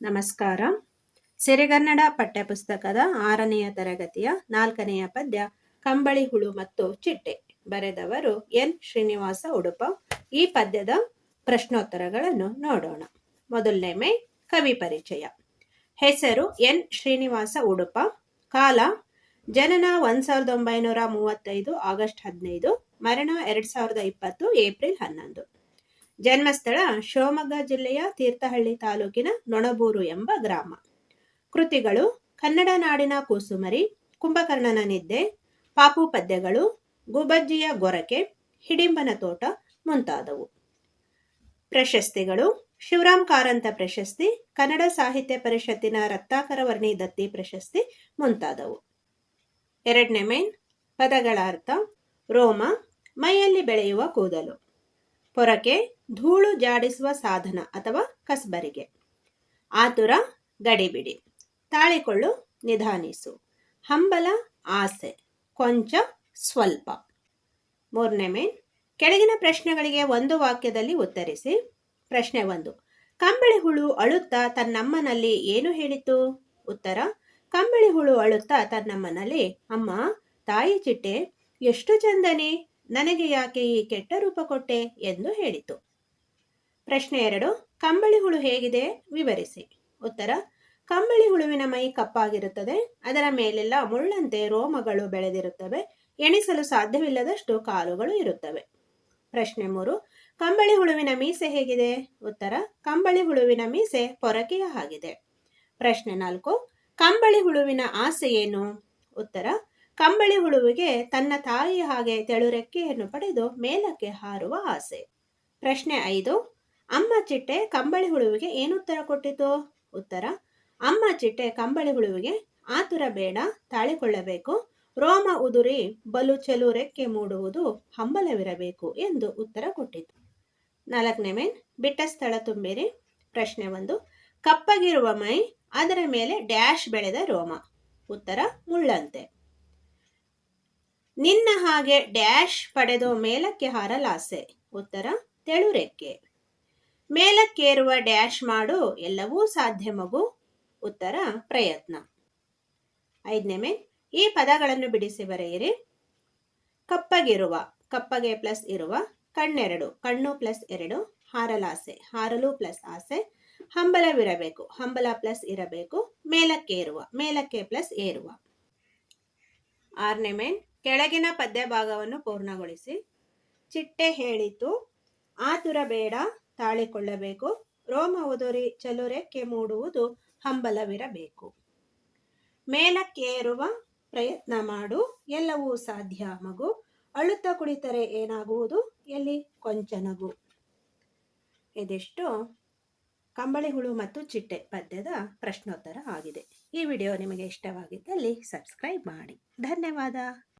ನಮಸ್ಕಾರ. ಸಿರಿಗನ್ನಡ ಪಠ್ಯಪುಸ್ತಕದ ಆರನೆಯ ತರಗತಿಯ ನಾಲ್ಕನೆಯ ಪದ್ಯ, ಕಂಬಳಿ ಹುಳು ಮತ್ತು ಚಿಟ್ಟೆ ಬರೆದವರು ಎನ್. ಶ್ರೀನಿವಾಸ ಉಡುಪ. ಈ ಪದ್ಯದ ಪ್ರಶ್ನೋತ್ತರಗಳನ್ನು ನೋಡೋಣ. ಮೊದಲನೇ ಮೇ, ಕವಿ ಪರಿಚಯ. ಹೆಸರು ಎನ್. ಶ್ರೀನಿವಾಸ ಉಡುಪ. ಕಾಲ, ಜನನ ಒಂದ್ ಸಾವಿರದ ಒಂಬೈನೂರ ಮೂವತ್ತೈದು ಆಗಸ್ಟ್ ಹದಿನೈದು, ಮರಣ ಎರಡ್ ಸಾವಿರದ ಇಪ್ಪತ್ತು, ಏಪ್ರಿಲ್ ಹನ್ನೊಂದು. ಜನ್ಮಸ್ಥಳ ಶಿವಮೊಗ್ಗ ಜಿಲ್ಲೆಯ ತೀರ್ಥಹಳ್ಳಿ ತಾಲೂಕಿನ ನೊಣಬೂರು ಎಂಬ ಗ್ರಾಮ. ಕೃತಿಗಳು ಕನ್ನಡ ನಾಡಿನ ಕೂಸುಮರಿ, ಕುಂಭಕರ್ಣನ ನಿದ್ದೆ, ಪಾಪು ಪದ್ಯಗಳು ಗುಬಜ್ಜಿಯ ಗೊರಕೆ, ಹಿಡಿಂಬನ ತೋಟ ಮುಂತಾದವು. ಪ್ರಶಸ್ತಿಗಳು ಶಿವರಾಮ್ ಕಾರಂತ ಪ್ರಶಸ್ತಿ, ಕನ್ನಡ ಸಾಹಿತ್ಯ ಪರಿಷತ್ತಿನ ರತ್ನಾಕರ ವರ್ಣಿ ದತ್ತಿ ಪ್ರಶಸ್ತಿ ಮುಂತಾದವು. ಎರಡನೇ ಮೇನ್ ಪದಗಳ ಅರ್ಥ ರೋಮ, ಮೈಯಲ್ಲಿ ಬೆಳೆಯುವ ಕೂದಲು. ಪೊರಕೆ ಧೂಳು ಜಾಡಿಸುವ ಸಾಧನ ಅಥವಾ ಕಸ್ಬರಿಗೆ. ಆತುರ, ಗಡಿಬಿಡಿ. ತಾಳಿಕೊಳ್ಳು, ನಿಧಾನಿಸು. ಹಂಬಲ, ಆಸೆ. ಕೊಂಚ, ಸ್ವಲ್ಪ. ಮೂರನೇ ಮೇನ್. ಕೆಳಗಿನ ಪ್ರಶ್ನೆಗಳಿಗೆ ಒಂದು ವಾಕ್ಯದಲ್ಲಿ ಉತ್ತರಿಸಿ. ಪ್ರಶ್ನೆ ಒಂದು. ಕಂಬಳಿ ಹುಳು ಅಳುತ್ತಾ ತನ್ನಮ್ಮನಲ್ಲಿ ಏನು ಹೇಳಿತು? ಉತ್ತರ. ಕಂಬಳಿ ಹುಳು ಅಳುತ್ತಾ ತನ್ನಮ್ಮನಲ್ಲಿ, ಅಮ್ಮ, ತಾಯಿ ಚಿಟ್ಟೆ, ಎಷ್ಟು ಚಂದನೆ. ನನಗೆ ಯಾಕೆ ಈ ಕೆಟ್ಟ ರೂಪ ಕೊಟ್ಟೆ ಎಂದು ಹೇಳಿತು. ಪ್ರಶ್ನೆ ಎರಡು, ಕಂಬಳಿ ಹುಳು ಹೇಗಿದೆ? ವಿವರಿಸಿ. ಉತ್ತರ, ಕಂಬಳಿ ಹುಳುವಿನ ಮೈ ಕಪ್ಪಾಗಿರುತ್ತದೆ. ಅದರ ಮೇಲೆಲ್ಲ ಮುಳ್ಳಂತೆ ರೋಮಗಳು ಬೆಳೆದಿರುತ್ತವೆ. ಎಣಿಸಲು ಸಾಧ್ಯವಿಲ್ಲದಷ್ಟು ಕಾಲುಗಳು ಇರುತ್ತವೆ. ಪ್ರಶ್ನೆ ಮೂರು, ಕಂಬಳಿ ಹುಳುವಿನ ಮೀಸೆ ಹೇಗಿದೆ? ಉತ್ತರ, ಕಂಬಳಿ ಹುಳುವಿನ ಮೀಸೆ ಪೊರಕೆಯ ಹಾಗಿದೆ. ಪ್ರಶ್ನೆ ನಾಲ್ಕು, ಕಂಬಳಿ ಹುಳುವಿನ ಆಸೆ ಏನು? ಉತ್ತರ ಕಂಬಳಿ ಹುಳುವಿಗೆ ತನ್ನ ತಾಯಿ ಹಾಗೆ ತೆಳುರೆಕ್ಕೆಯನ್ನು ಪಡೆದು ಮೇಲಕ್ಕೆ ಹಾರುವ ಆಸೆ. ಪ್ರಶ್ನೆ ಐದು, ಅಮ್ಮ ಚಿಟ್ಟೆ ಕಂಬಳಿ ಹುಳುವಿಗೆ ಏನು ಉತ್ತರ ಕೊಟ್ಟಿತು? ಉತ್ತರ, ಅಮ್ಮ ಚಿಟ್ಟೆ ಕಂಬಳಿ ಹುಳುವಿಗೆ ಆತುರ ಬೇಡ, ತಾಳಿಕೊಳ್ಳಬೇಕು, ರೋಮ ಉದುರಿ ಬಲು ಚೆಲು ರೆಕ್ಕೆ ಮೂಡುವುದು ಹಂಬಲವಿರಬೇಕು ಎಂದು ಉತ್ತರ ಕೊಟ್ಟಿತು. ನಾಲ್ಕನೇ ಮೇನ್, ಬಿಟ್ಟ ಸ್ಥಳ ತುಂಬಿರಿ. ಪ್ರಶ್ನೆ ಒಂದು, ಕಪ್ಪಗಿರುವ ಮೈ ಅದರ ಮೇಲೆ ಡ್ಯಾಶ್ ಬೆಳೆದ ರೋಮ. ಉತ್ತರ, ಮುಳ್ಳಂತೆ. ನಿನ್ನ ಹಾಗೆ ಡ್ಯಾಶ್ ಪಡೆದು ಮೇಲಕ್ಕೆ ಹಾರಲಾಸೆ. ಉತ್ತರ, ತೆಳುರೆಕ್ಕೆ. ಮೇಲಕ್ಕೇರುವ ಡ್ಯಾಶ್ ಮಾಡು, ಎಲ್ಲವೂ ಸಾಧ್ಯ ಮಗು. ಉತ್ತರ, ಪ್ರಯತ್ನ. ಐದನೇ ಮೇ, ಈ ಪದಗಳನ್ನು ಬಿಡಿಸಿ ಬರೆಯಿರಿ. ಕಪ್ಪಗಿರುವ, ಕಪ್ಪಗೆ ಪ್ಲಸ್ ಇರುವ, ಕಣ್ಣೆರಡು, ಕಣ್ಣು ಪ್ಲಸ್ ಎರಡು, ಹಾರಲಾಸೆ. ಹಾರಲು ಪ್ಲಸ್ ಆಸೆ. ಹಂಬಲವಿರಬೇಕು, ಹಂಬಲ ಪ್ಲಸ್ ಇರಬೇಕು. ಮೇಲಕ್ಕೆ ಏರುವ ಮೇಲಕ್ಕೆ ಪ್ಲಸ್ ಏರುವ. ಆರನೇ ಮೇನ್ ಕೆಳಗಿನ ಪದ್ಯ ಭಾಗವನ್ನು ಪೂರ್ಣಗೊಳಿಸಿ. ಚಿಟ್ಟೆ ಹೇಳಿತು. ಆತುರ ಬೇಡ, ತಾಳಿಕೊಳ್ಳಬೇಕು. ರೋಮ ಉದುರಿ ಚಲುರೆಕ್ಕೆ ಮೂಡುವುದು ಹಂಬಲವಿರಬೇಕು. ಮೇಲಕ್ಕೇರುವ ಪ್ರಯತ್ನ ಮಾಡು. ಎಲ್ಲವೂ ಸಾಧ್ಯ, ಮಗು. ಅಳುತ್ತ ಕುಳಿತರೆ ಏನಾಗುವುದು? ಎಲ್ಲಿ? ಕೊಂಚ ನಗು ಇದಿಷ್ಟು. ಕಂಬಳಿ ಹುಳು ಮತ್ತು ಚಿಟ್ಟೆ ಪದ್ಯದ ಪ್ರಶ್ನೋತ್ತರ ಆಗಿದೆ. ಈ ವಿಡಿಯೋ ನಿಮಗೆ ಇಷ್ಟವಾಗಿದ್ದಲ್ಲಿ ಸಬ್ಸ್ಕ್ರೈಬ್ ಮಾಡಿ. ಧನ್ಯವಾದ.